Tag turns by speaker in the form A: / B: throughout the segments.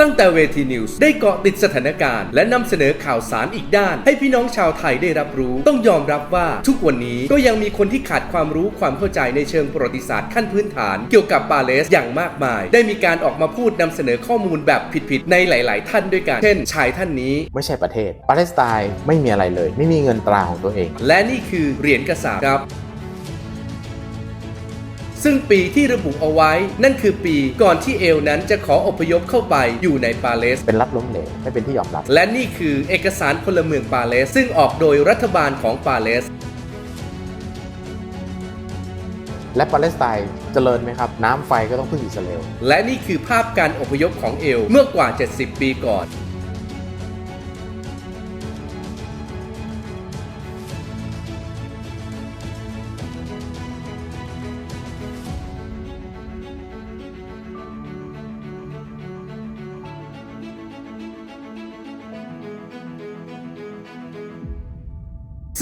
A: ตั้งแต่เวทีนิวส์ได้เกาะติดสถานการณ์ และนำเสนอข่าวสารอีกด้าน ให้พี่น้องชาวไทยได้รับรู้ ต้องยอมรับว่าทุกวันนี้ก็ยังมีคนที่ขาดความรู้ความเข้าใจในเชิงประวัติศาสตร์ขั้นพื้นฐาน เกี่ยวกับปาเลสอย่างมากมาย ได้มีการออกมาพูดนำเสนอข้อมูลแบบผิดๆในหลาย ๆ ท่านด้วยกัน เช่น ชายท่านนี้
B: ไม่ใช่ประเทศปาเลสไตน์ไม่มีอะไรเลย ไม่มีเงินตราของตัวเอง
A: และนี่คือเหรียญกระสาบครับ ซึ่งปีที่ระบุเอาไว้ นั่นคือปีก่อนที่เอลนั้นจะขออพยพเข้าไปอยู่ในปาเลส
B: เป็นรัฐล้มเหลวไม่เป็นที่ยอมรับ
A: และนี่คือเอกสารพลเมืองปาเลส ซึ่งออกโดยรัฐบาลของปาเลส
B: และปาเลสไตน์เจริญไหมครับ น้ำไฟก็ต้องพึ่งอิสราเอล
A: และนี่คือภาพการอพยพของเอลเมื่อกว่า 70 ปีก่อน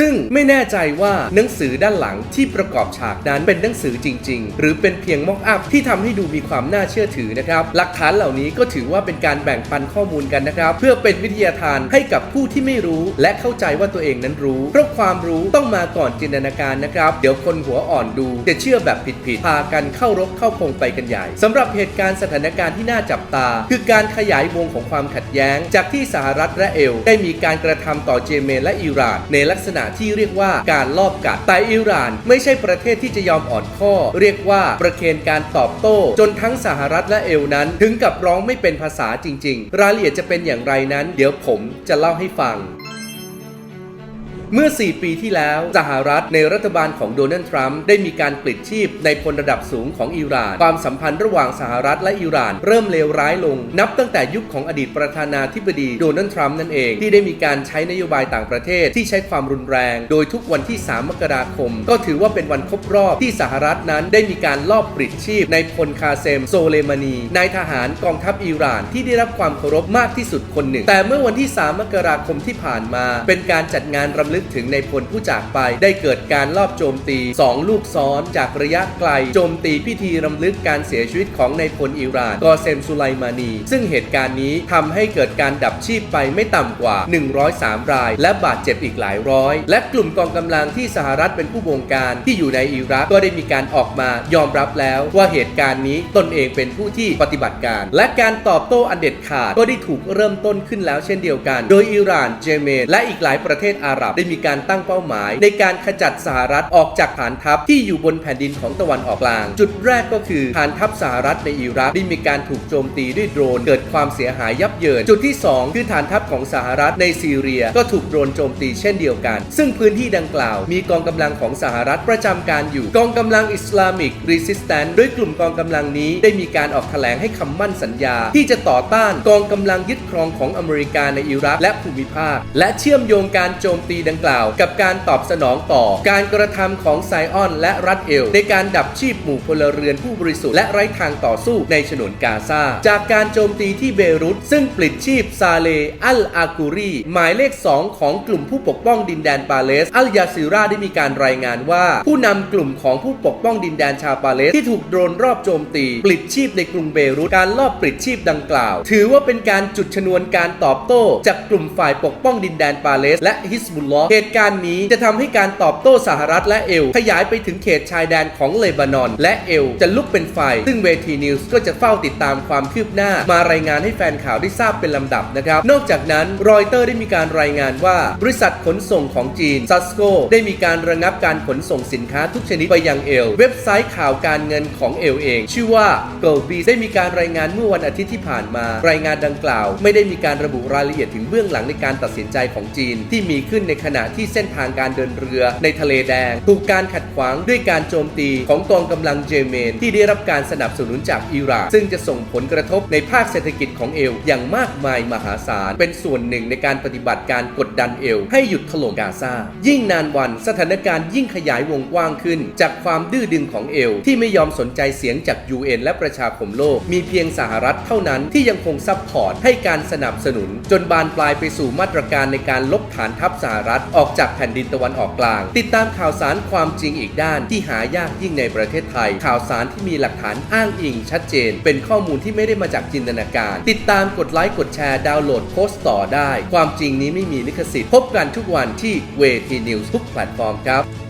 A: ซึ่งไม่แน่ใจว่าหนังสือด้านหลังที่ประกอบฉากนั้นเป็นหนังสือจริง ๆ หรือเป็นเพียงม็อกอัพที่ทำให้ดูมีความน่าเชื่อถือนะครับ หลักฐานเหล่านี้ก็ถือว่าเป็นการแบ่งปันข้อมูลกันนะครับ เพื่อเป็นวิทยาทานให้กับผู้ที่ไม่รู้ และเข้าใจว่าตัวเองนั้นรู้เพราะความรู้ต้องมาก่อนจินตนาการนะครับ เดี๋ยวคนหัวอ่อนดูจะเชื่อแบบผิดๆพากันเข้ารบเข้าพงไปกันใหญ่สำหรับเหตุการณ์สถานการณ์ที่น่าจับตา คือการขยายวงของความขัดแย้ง จากที่สหรัฐและเอล ได้มีการกระทำต่อเยเมนและอิหร่านในลักษณะที่เรียกว่าการลอบกัดแต่อิหร่าน ไม่ใช่ประเทศที่จะยอมอ่อนข้อ เรียกว่าประเคนการตอบโต้ จนทั้งสหรัฐและเอลนั้น ถึงกับร้องไม่เป็นภาษาจริง ๆ รายละเอียดจะเป็นอย่างไรนั้น เดี๋ยวผมจะเล่าให้ฟัง เมื่อ 4 ปีที่แล้วสหรัฐในรัฐบาลของโดนัลด์ทรัมป์ได้มีการปลิดชีพในพลระดับสูงของอิหร่าน ความสัมพันธ์ระหว่างสหรัฐและอิหร่าน เริ่มเลวร้ายลง นับตั้งแต่ยุคของอดีตประธานาธิบดีโดนัลด์ทรัมป์นั่นเอง ที่ได้มีการใช้นโยบายต่างประเทศที่ใช้ความรุนแรง โดยทุกวันที่ 3 มกราคม ก็ถือว่าเป็นวันครบรอบที่สหรัฐนั้นได้มีการลอบปลิดชีพในพลคาเซมโซเลมานีนายทหารกองทัพอิหร่านที่ได้รับความเคารพมากที่สุดคนหนึ่ง แต่เมื่อวันที่ 3 มกราคมที่ผ่านมา เป็นการจัดงานรำลึกถึงในพลผู้จากไป ได้เกิดการลอบโจมตี 2 ลูกซ้อนจากระยะไกล โจมตีพิธีรำลึกการเสียชีวิตของในพลอิหร่านกอเซมสุไลมานี ซึ่งเหตุการณ์นี้ทำให้เกิดการดับชีพไปไม่ต่ำกว่า 103 ราย และบาดเจ็บอีกหลายร้อย และกลุ่มกองกำลังที่สหรัฐเป็นผู้บงการที่อยู่ในอิรักก็ได้มีการออกมายอมรับแล้วว่าเหตุการณ์นี้ตนเองเป็นผู้ที่ปฏิบัติการ และการตอบโต้อันเด็ดขาดก็ได้ถูกเริ่มต้นขึ้นแล้วเช่นเดียวกัน โดยอิหร่านเยเมน และอีกหลายประเทศอาหรับได้มีีการตั้งเป้าหมาย ในการขจัดสหรัฐออกจากฐานทัพที่อยู่บนแผ่นดินของตะวันออกกลาง จุดแรกก็คือฐานทัพสหรัฐในอิรักได้มีการถูกโจมตีด้วยโดรน เกิดความเสียหายยับเยิน จุดที่ 2 คือฐานทัพของสหรัฐในซีเรียก็ถูกโดรนโจมตีเช่นเดียวกัน ซึ่งพื้นที่ดังกล่าว มีกองกำลังของสหรัฐประจำการอยู่ กองกำลังอิสลามิกรีสิสแตนโดยกลุ่มกองกำลังนี้ได้มีการออกแถลงให้คำมั่นสัญญา ที่จะต่อต้านกองกำลังยึดครองของอเมริกาในอิรักและภูมิภาค และเชื่อมโยงการโจมตีดังกล่าว กับการตอบสนองต่อ การกระทำของไซออน และรัฐเอล ในการดับชีพหมู่พลเรือนผู้บริสุทธิ์และไร้ทางต่อสู้ในฉนวนกาซาจากการโจมตีที่เบรุต ซึ่งปลิดชีพซาเล อัลอากูรี หมายเลข 2 ของกลุ่มผู้ปกป้องดินแดนปาเลส อัลยาซิราได้มีการรายงานว่า ผู้นำกลุ่มของผู้ปกป้องดินแดนชาวปาเลสที่ถูกโดรนรอบโจมตีปลิดชีพในกรุงเบรุตการลอบปลิดชีพดังกล่าว ถือว่าเป็นการจุดชนวนการตอบโต้ จากกลุ่มฝ่ายปกป้องดินแดนปาเลส และฮิสบุลลอเหตุการณ์นี้จะทำให้การตอบโต้สหรัฐและเอล ขยายไปถึงเขตชายแดนของเลบานอน และเอล จะลุกเป็นไฟ ซึ่งเวทีนิวส์ก็จะเฝ้าติดตามความคืบหน้า มารายงานให้แฟนข่าวได้ทราบเป็นลำดับนะครับ นอกจากนั้นรอยเตอร์ได้มีการรายงานว่า บริษัทขนส่งของจีนซัสโกได้มีการระงับการขนส่งสินค้าทุกชนิดไปยังเอล เว็บไซต์ข่าวการเงินของเอลเอง ชื่อว่า g o b i ได้มีการรายงานเมื่อวันอาทิตย์ที่ผ่านมา รายงานดังกล่าว ไม่ได้มีการระบุรายละเอียดถึงเบื้องหลังในการตัดสินใจของจีนที่มีขึ้นในขณะที่เส้นทางการเดินเรือในทะเลแดง ถูกการขัดขวางด้วยการโจมตีของกองกำลังเยเมน ที่ได้รับการสนับสนุนจากอิหร่านซึ่งจะส่งผลกระทบในภาคเศรษฐกิจของเอลอย่างมากมายมหาศาล เป็นส่วนหนึ่งในการปฏิบัติการกดดันเอลให้หยุดถล่มกาซายิ่งนานวันสถานการณ์ยิ่งขยายวงกว้างขึ้น จากความดื้อดึงของเอล ที่ไม่ยอมสนใจเสียงจาก UN และประชาคมโลก มีเพียงสหรัฐเท่านั้นที่ยังคงซัพพอร์ตให้การสนับสนุน จนบานปลายไปสู่มาตรการในการลบฐานทัพสหรัฐออกจากแผ่นดินตะวันออกกลาง ติดตามข่าวสารความจริงอีกด้านที่หายากยิ่งในประเทศไทย ข่าวสารที่มีหลักฐานอ้างอิงชัดเจน เป็นข้อมูลที่ไม่ได้มาจากจินตนาการ ติดตามกดไลค์กดแชร์ดาวน์โหลดโพสต์ต่อได้ ความจริงนี้ไม่มีลิขสิทธิ์พบกันทุกวันที่เวทีนิวส์ทุกแพลตฟอร์มครับ